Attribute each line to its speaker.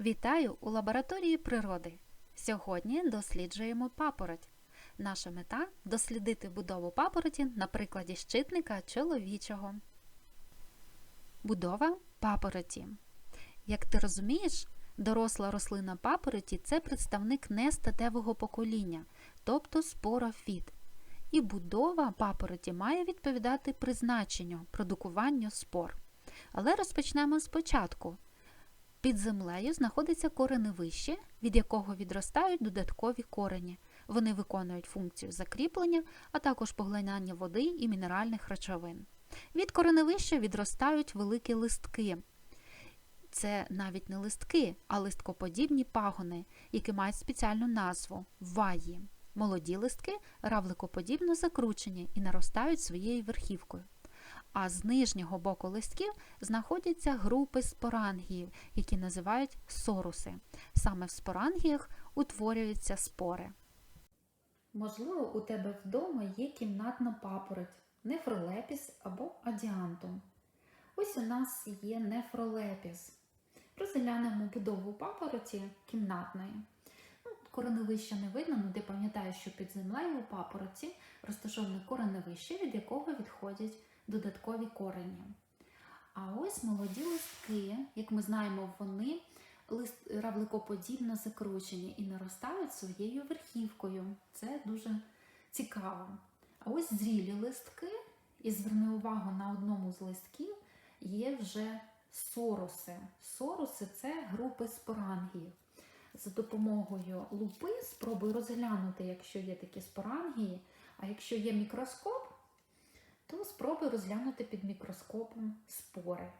Speaker 1: Вітаю у лабораторії природи. Сьогодні досліджуємо папороть. Наша мета дослідити будову папороті на прикладі щитника чоловічого. Будова папороті. Як ти розумієш, доросла рослина папороті це представник нестатевого покоління, тобто спорофіт. І будова папороті має відповідати призначенню продукуванню спор. Але розпочнемо спочатку. Під землею знаходиться кореневище, від якого відростають додаткові корені. Вони виконують функцію закріплення, а також поглинання води і мінеральних речовин. Від кореневища відростають великі листки. Це навіть не листки, а листкоподібні пагони, які мають спеціальну назву ваї. Молоді листки равликоподібно закручені і наростають своєю верхівкою. А з нижнього боку листків знаходяться групи спорангіїв, які називають соруси. Саме в спорангіях утворюються спори. Можливо, у тебе вдома є кімнатна папороть, нефролепіс або адіантум. Ось у нас є нефролепіс. Розглянемо будову папороті кімнатної. Ну, кореневища не видно, але ти пам'ятаєш, що під землею у папороті розташоване кореневище, від якого відходять додаткові корені. А ось молоді листки, як ми знаємо, вони лист равликоподібно закручені і наростають своєю верхівкою. Це дуже цікаво. А ось зрілі листки, і зверни увагу на одному з листків є вже соруси. Соруси це групи спорангіїв. За допомогою лупи спробуй розглянути, якщо є такі спорангії, а якщо є мікроскоп, то спробуй розглянути під мікроскопом спори.